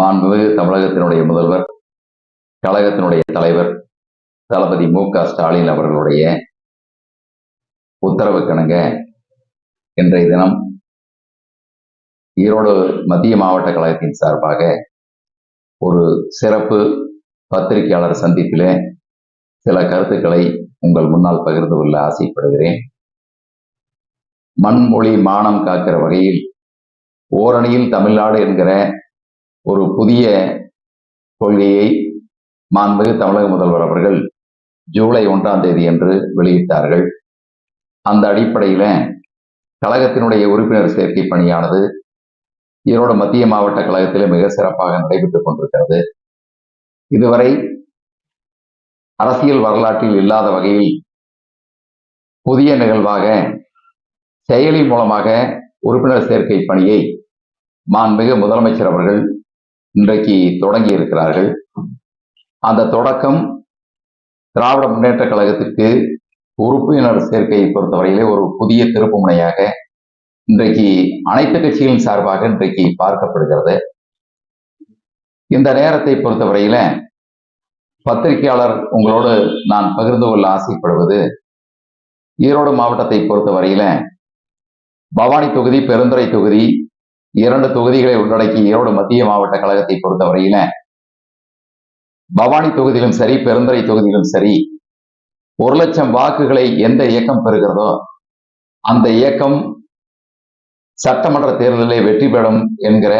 மாண்புமிகு தமிழகத்தினுடைய முதல்வர் கழகத்தினுடைய தலைவர் தளபதி மு க ஸ்டாலின் அவர்களுடைய உத்தரவு கணங்க இன்றைய தினம் ஈரோடு மத்திய மாவட்ட கழகத்தின் சார்பாக ஒரு சிறப்பு பத்திரிகையாளர் சந்திப்பிலே சில கருத்துக்களை உங்கள் முன்னால் பகிர்ந்து கொள்ள ஆசைப்படுகிறேன். மண்மொழி மானம் காக்கிற வகையில் ஓரணியில் தமிழ்நாடு என்கிற ஒரு புதிய கொள்கையை மாண்புமிகு தமிழக முதல்வர் அவர்கள் ஜூலை ஒன்றாம் தேதி என்று வெளியிட்டார்கள். அந்த அடிப்படையில கழகத்தினுடைய உறுப்பினர் சேர்க்கை பணியானது ஈரோடு மத்திய மாவட்ட கழகத்திலே மிக சிறப்பாக நடைபெற்றுக் கொண்டிருக்கிறது. இதுவரை அரசியல் வரலாற்றில் இல்லாத வகையில் புதிய நிகழ்வாக செயலி மூலமாக உறுப்பினர் சேர்க்கை பணியை மாண்புமிகு முதலமைச்சர் அவர்கள் இன்றைக்கு தொடங்கி இருக்கிறார்கள். அந்த தொடக்கம் திராவிட முன்னேற்ற கழகத்திற்கு உறுப்பினர் சேர்க்கையை பொறுத்தவரையிலே ஒரு புதிய திருப்பு முனையாக இன்றைக்கு அனைத்து கட்சிகளின் சார்பாக இன்றைக்கு பார்க்கப்படுகிறது. இந்த நேரத்தை பொறுத்தவரையில பத்திரிகையாளர் உங்களோடு நான் பகிர்ந்து கொள்ள ஆசைப்படுவது ஈரோடு மாவட்டத்தை பொறுத்தவரையில பவானி தொகுதி பெருந்துறை தொகுதி இரண்டு தொகுதிகளை உள்ளடக்கி ஈரோடு மத்திய மாவட்ட கழகத்தை பொறுத்தவரையில பவானி தொகுதியிலும் சரி பெருந்துறை தொகுதியிலும் சரி ஒரு லட்சம் வாக்குகளை எந்த இயக்கம் பெறுகிறதோ அந்த இயக்கம் சட்டமன்ற தேர்தலில் வெற்றி பெறும் என்கிற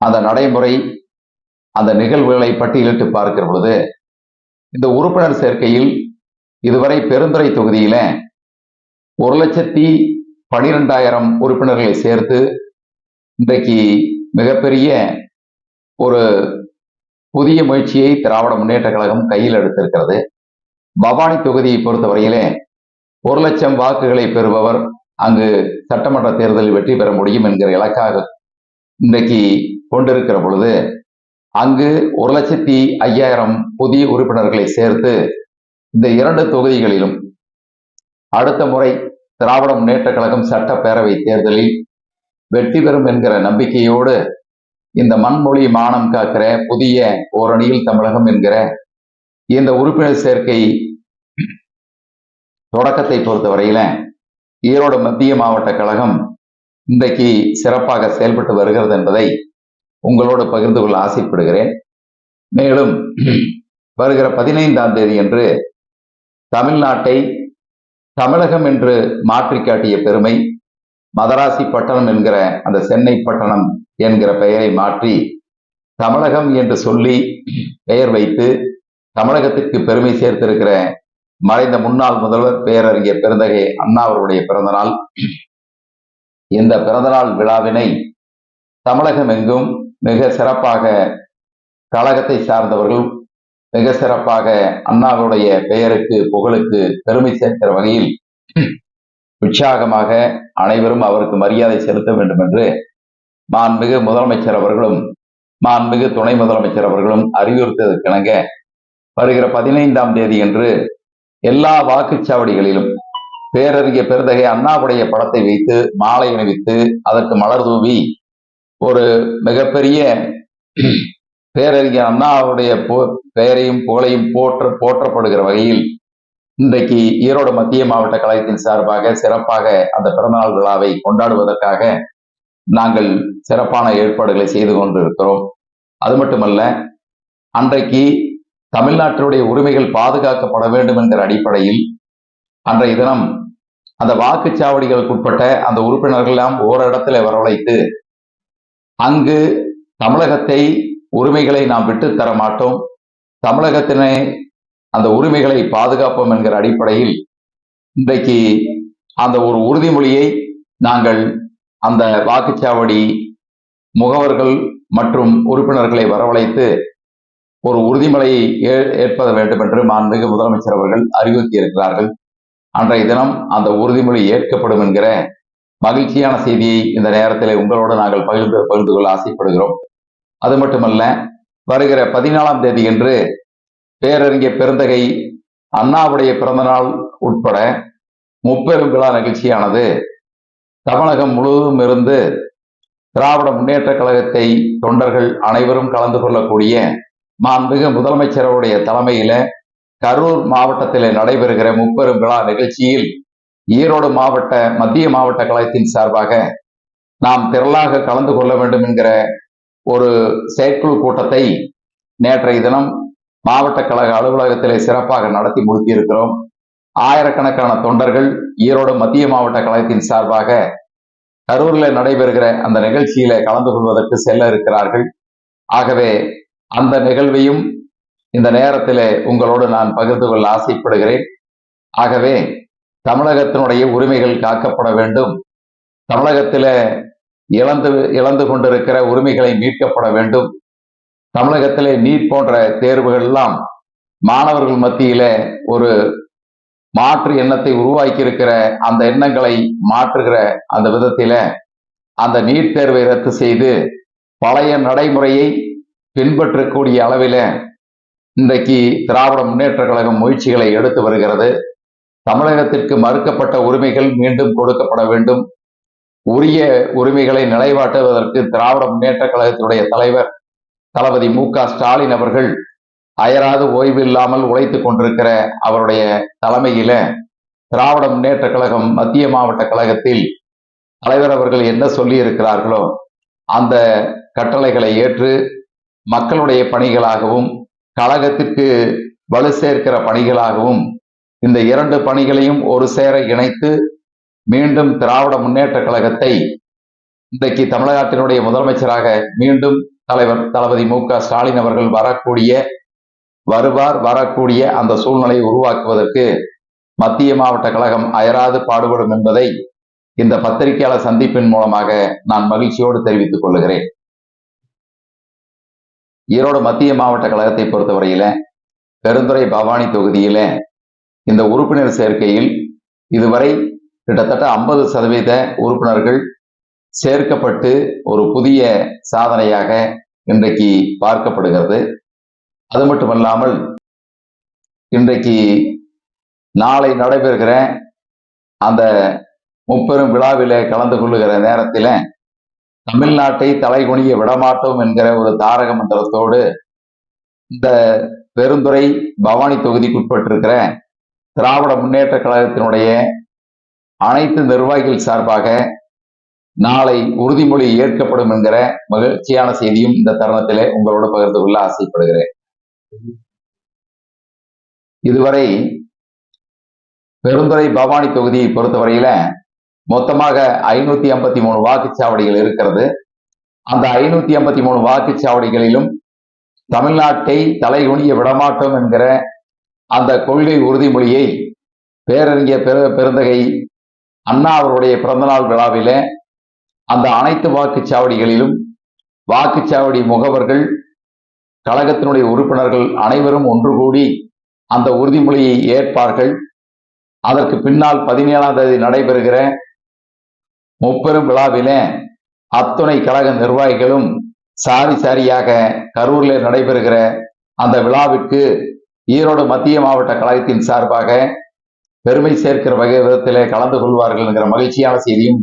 அந்த நடைமுறை அந்த நிகழ்வுகளை பட்டியலிட்டு பார்க்கிற பொழுது இந்த உறுப்பினர் சேர்க்கையில் இதுவரை பெருந்துறை தொகுதியில ஒரு லட்சத்தி பனிரெண்டாயிரம் உறுப்பினர்களை சேர்த்து இன்றைக்கு மிகப்பெரிய ஒரு புதிய முயற்சியை திராவிட முன்னேற்ற கழகம் கையில் எடுத்திருக்கிறது. பவானி தொகுதியை பொறுத்தவரையிலே ஒரு லட்சம் வாக்குகளை பெறுபவர் அங்கு சட்டமன்ற தேர்தலில் வெற்றி பெற முடியும் என்கிற இலக்காக இன்றைக்கு கொண்டிருக்கிற பொழுது அங்கு ஒரு லட்சத்தி ஐயாயிரம் புதிய உறுப்பினர்களை சேர்த்து இந்த இரண்டு தொகுதிகளிலும் அடுத்த முறை திராவிட முன்னேற்ற கழகம் சட்டப்பேரவை தேர்தலில் வெற்றி பெறும் என்கிற நம்பிக்கையோடு இந்த மண்மொழி மானம் காக்கிற புதிய ஓரணியில் தமிழகம் என்கிற இந்த உறுப்பினர் சேர்க்கை தொடக்கத்தை பொறுத்தவரையில ஈரோடு மத்திய மாவட்ட கழகம் இன்றைக்கு சிறப்பாக செயல்பட்டு வருகிறது என்பதை உங்களோடு பகிர்ந்து கொள்ள ஆசைப்படுகிறேன். மேலும் வருகிற பதினைந்தாம் தேதி என்று தமிழ்நாட்டை தமிழகம் என்று மாற்றி காட்டிய பெருமை மதராசி பட்டணம் என்கிற அந்த சென்னை பட்டணம் என்கிற பெயரை மாற்றி தமிழகம் என்று சொல்லி பெயர் வைத்து தமிழகத்திற்கு பெருமை சேர்த்திருக்கிற மறைந்த முன்னாள் முதல்வர் பேரறிஞர் பெருந்தகை அண்ணா அவர்களுடைய பிறந்தநாள் இந்த பிறந்தநாள் விழாவினை தமிழகம் எங்கும் மிக சிறப்பாக கழகத்தை சார்ந்தவர்கள் மிக சிறப்பாக அண்ணாவுடைய பெயருக்கு புகழுக்கு பெருமை சேர்க்கிற வகையில் உற்சாகமாக அனைவரும் அவருக்கு மரியாதை செலுத்த வேண்டும் என்று மாண்புமிகு முதலமைச்சர் அவர்களும் மாண்புமிகு துணை முதலமைச்சர் அவர்களும் அறிவுறுத்ததற்கிணங்க வருகிற பதினைந்தாம் தேதி என்று எல்லா வாக்குச்சாவடிகளிலும் பேரறிஞர் பெருந்தகை அண்ணாவுடைய படத்தை வைத்து மாலை அணிவித்து அதற்கு மலர் தூவி ஒரு மிகப்பெரிய பேரறிஞர் அண்ணாவுடைய பெயரையும் புகழையும் போற்ற போற்றப்படுகிற வகையில் இன்றைக்கு ஈரோடு மத்திய மாவட்ட கழகத்தின் சார்பாக சிறப்பாக அந்த பிறந்தநாள் விழாவை கொண்டாடுவதற்காக நாங்கள் சிறப்பான ஏற்பாடுகளை செய்து கொண்டிருக்கிறோம். அது மட்டுமல்ல அன்றைக்கு தமிழ்நாட்டினுடைய உரிமைகள் பாதுகாக்கப்பட வேண்டும் என்கிற அடிப்படையில் அன்றைய தினம் அந்த வாக்குச்சாவடிகளுக்குட்பட்ட அந்த உறுப்பினர்கள் எல்லாம் ஓரிடத்துல வரவழைத்து அங்கு தமிழகத்தை உரிமைகளை நாம் விட்டு தர மாட்டோம். தமிழகத்தினை அந்த உரிமைகளை பாதுகாப்போம் என்கிற அடிப்படையில் இன்றைக்கு அந்த ஒரு உறுதிமொழியை நாங்கள் அந்த வாக்குச்சாவடி முகவர்கள் மற்றும் உறுப்பினர்களை வரவழைத்து ஒரு உறுதிமொழியை ஏற்பட வேண்டும் என்று மாண்புமிகு முதலமைச்சர் அவர்கள் அறிவுறுத்தி இருக்கிறார்கள். அன்றைய தினம் அந்த உறுதிமொழி ஏற்கப்படும் என்கிற மகிழ்ச்சியான செய்தியை இந்த நேரத்தில் உங்களோடு நாங்கள் பகிர்ந்து பகிர்ந்து கொள்ள ஆசைப்படுகிறோம். அது மட்டுமல்ல வருகிற பதினாலாம் தேதி என்று பேரறிஞர் பெருந்தகை அண்ணாவுடைய பிறந்தநாள் உட்பட முப்பெரும் விழா நிகழ்ச்சியானது தமிழகம் முழுவதும் இருந்து திராவிட முன்னேற்ற கழகத்தை தொண்டர்கள் அனைவரும் கலந்து கொள்ளக்கூடிய மாண்புமிகு முதலமைச்சருடைய தலைமையில கரூர் மாவட்டத்தில் நடைபெறுகிற முப்பெரும் விழா நிகழ்ச்சியில் ஈரோடு மாவட்ட மத்திய மாவட்ட கழகத்தின் சார்பாக நாம் திரளாக கலந்து கொள்ள வேண்டும் என்கிற ஒரு செயற்குழு கூட்டத்தை நேற்றைய தினம் மாவட்ட கழக அலுவலகத்திலே சிறப்பாக நடத்தி முடித்திருக்கிறோம். ஆயிரக்கணக்கான தொண்டர்கள் ஈரோடு மத்திய மாவட்ட கழகத்தின் சார்பாக கரூரில் நடைபெறுகிற அந்த நிகழ்ச்சியில கலந்து கொள்வதற்கு செல்ல இருக்கிறார்கள். ஆகவே அந்த நிகழ்வையும் இந்த நேரத்தில் உங்களோடு நான் பகிர்ந்து கொள்ள ஆசைப்படுகிறேன். ஆகவே தமிழகத்தினுடைய உரிமைகள் காக்கப்பட வேண்டும். தமிழகத்தில் இழந்து இழந்து கொண்டிருக்கிற உரிமைகளை மீட்கப்பட வேண்டும். தமிழகத்திலே நீட் போன்ற தேர்வுகள் எல்லாம் மாணவர்கள் மத்தியில ஒரு மாற்று எண்ணத்தை உருவாக்கி இருக்கிற அந்த எண்ணங்களை மாற்றுகிற அந்த விதத்தில அந்த நீட் தேர்வை ரத்து செய்து பழைய நடைமுறையை பின்பற்றக்கூடிய அளவில் இன்றைக்கு திராவிட முன்னேற்ற கழகம் முயற்சிகளை எடுத்து வருகிறது. தமிழகத்திற்கு மறுக்கப்பட்ட உரிமைகள் மீண்டும் கொடுக்கப்பட வேண்டும். உரிய உரிமைகளை நிலைவாட்டுவதற்கு திராவிட முன்னேற்ற கழகத்தினுடைய தலைவர் தளபதி மு க ஸ்டாலின் அவர்கள் அயராது ஓய்வு இல்லாமல் உழைத்துக் கொண்டிருக்கிற அவருடைய தலைமையில திராவிட முன்னேற்ற கழகம் மத்திய மாவட்ட கழகத்தில் தலைவர் அவர்கள் என்ன சொல்லி இருக்கிறார்களோ அந்த கட்டளைகளை ஏற்று மக்களுடைய பணிகளாகவும் கழகத்திற்கு வலு சேர்க்கிற பணிகளாகவும் இந்த இரண்டு பணிகளையும் ஒரு சேர இணைத்து மீண்டும் திராவிட முன்னேற்ற கழகத்தை இன்றைக்கு தமிழகத்தினுடைய முதலமைச்சராக மீண்டும் தலைவர் தளபதி மு க ஸ்டாலின் அவர்கள் வரக்கூடிய வருவார் வரக்கூடிய அந்த சூழ்நிலையை உருவாக்குவதற்கு மத்திய மாவட்ட கழகம் அயராது பாடுபடும் என்பதை இந்த பத்திரிகையாளர் சந்திப்பின் மூலமாக நான் மகிழ்ச்சியோடு தெரிவித்துக் கொள்ளுகிறேன். ஈரோடு மத்திய மாவட்ட கழகத்தை பொறுத்தவரையில பெருந்துறை பவானி தொகுதியில இந்த உறுப்பினர் சேர்க்கையில் இதுவரை கிட்டத்தட்ட ஐம்பது சதவீத உறுப்பினர்கள் சேர்க்கப்பட்டு ஒரு புதிய சாதனையாக இன்றைக்கு பார்க்கப்படுகிறது. அது மட்டுமல்லாமல் இன்றைக்கு நாளை நடைபெறுகிற அந்த முப்பெரும் விழாவிலே கலந்து கொள்ளுகிற நேரத்தில் தமிழ்நாட்டை தலைகுனிய விடமாட்டோம் என்கிற ஒரு தாரக மந்திரத்தோடு இந்த பெருந்துறை பவானி தொகுதிக்குட்பட்டிருக்கிற திராவிட முன்னேற்ற கழகத்தினுடைய அனைத்து நிர்வாகிகள் சார்பாக நாளை உறுதிமொழி ஏற்கப்படும் என்கிற மகிழ்ச்சியான செய்தியும் இந்த தருணத்திலே உங்களோடு பகிர்ந்து கொள்ள ஆசைப்படுகிறேன். இதுவரை பெருந்துறை பவானி தொகுதியை பொறுத்தவரையில மொத்தமாக ஐநூத்தி ஐம்பத்தி மூணு வாக்குச்சாவடிகள் இருக்கிறது. அந்த ஐநூத்தி ஐம்பத்தி மூணு வாக்குச்சாவடிகளிலும் தமிழ்நாட்டை தலைகுனிய விடமாட்டோம் என்கிற அந்த கொள்கை உறுதிமொழியை பேரறிஞர் பெரு பெருந்தகை அண்ணா அவருடைய பிறந்தநாள் விழாவிலே அந்த அனைத்து வாக்குச்சாவடிகளிலும் வாக்குச்சாவடி முகவர்கள் கழகத்தினுடைய உறுப்பினர்கள் அனைவரும் ஒன்று கூடி அந்த உறுதிமொழியை ஏற்பார்கள். அதற்கு பின்னால் பதினேழாம் தேதி நடைபெறுகிற முப்பெரும் விழாவில அத்துணை கழக நிர்வாகிகளும் சாரி சாரியாக கரூரில் நடைபெறுகிற அந்த விழாவிற்கு ஈரோடு மத்திய மாவட்ட கழகத்தின் சார்பாக பெருமை சேர்க்கிற வகை விதத்திலே கலந்து கொள்வார்கள் என்கிற மகிழ்ச்சியான செய்தியும்